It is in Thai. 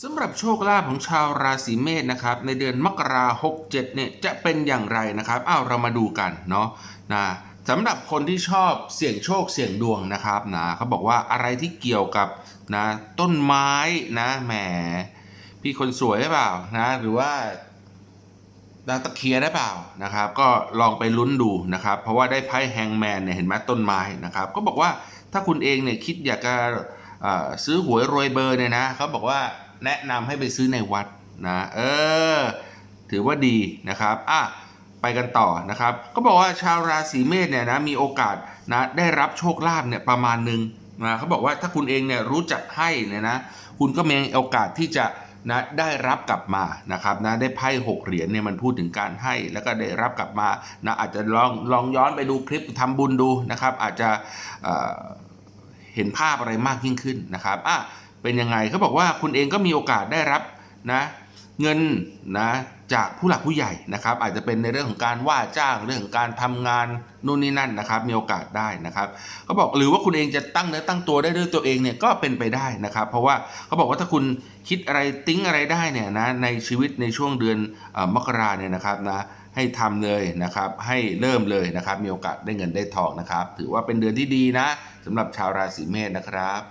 สำหรับโชคลาภของชาวราศีเมษนะครับในเดือนมกราหกเจ็ดเนี่ยจะเป็นอย่างไรนะครับอ้าวเรามาดูกันเนาะนะสำหรับคนที่ชอบเสี่ยงโชคเสี่ยงดวงนะครับนะเขาบอกว่าอะไรที่เกี่ยวกับนะต้นไม้นะแหมพี่คนสวยหรือเปล่านะหรือว่าดาวตะเคียนได้เปล่านะครับ ก็ลองไปลุ้นดูนะครับ เพราะว่าได้ไพ่แฮงแมนเนี่ยเห็นไหมต้นไม้นะครับ ก็บอกว่าถ้าคุณเองเนี่ยคิดอยากจะ ซื้อหวยรวยเบอร์เนี่ยนะเขาบอกว่าแนะนำให้ไปซื้อในวัดนะเออ ถือว่าดีนะครับอะไปกันต่อนะครับ ก็บอกว่าชาวราศีเมษเนี่ยนะมีโอกาสนะได้รับโชคลาภเนี่ยประมาณหนึ่งนะเขาบอกว่าถ้าคุณเองเนี่ยรู้จักให้เนี่ยนะคุณก็มีโอกาสที่จะนะได้รับกลับมานะครับนะได้ไพ่หกเหรียญเนี่ยมันพูดถึงการให้แล้วก็ได้รับกลับมานะอาจจะลองลองย้อนไปดูคลิปทำบุญดูนะครับ อาจจะ เห็นภาพอะไรมากยิ่งขึ้นนะครับอะเป็นยังไงเขาบอกว่าคุณเองก็มีโอกาสได้รับนะเงินนะจากผู้หลักผู้ใหญ่นะครับ อาจจะเป็นในเรื่องของการว่าจ้างเรื่องของการทำงานนู่นนี่นั่นนะครับ มีโอกาสได้นะครับเขาบอกหรือว่าคุณเองจะตั้งเนื้อตั้งตัวได้ด้วยตัวเองเนี่ยก็เป็นไปได้นะครับ เพราะว่าเขาบอกว่าถ้าคุณคิดอะไรติ้งอะไรได้เนี่ยนะในชีวิตในช่วงเดือนอมกราเนี่ยนะครับนะ ให้ทำเลยนะครับ ให้เริ่มเลยนะครับ มีโอกาสได้เงินได้ทองนะครับ ถือว่าเป็นเดือนที่ดีนะสำหรับชาวราศีเมษนะครับ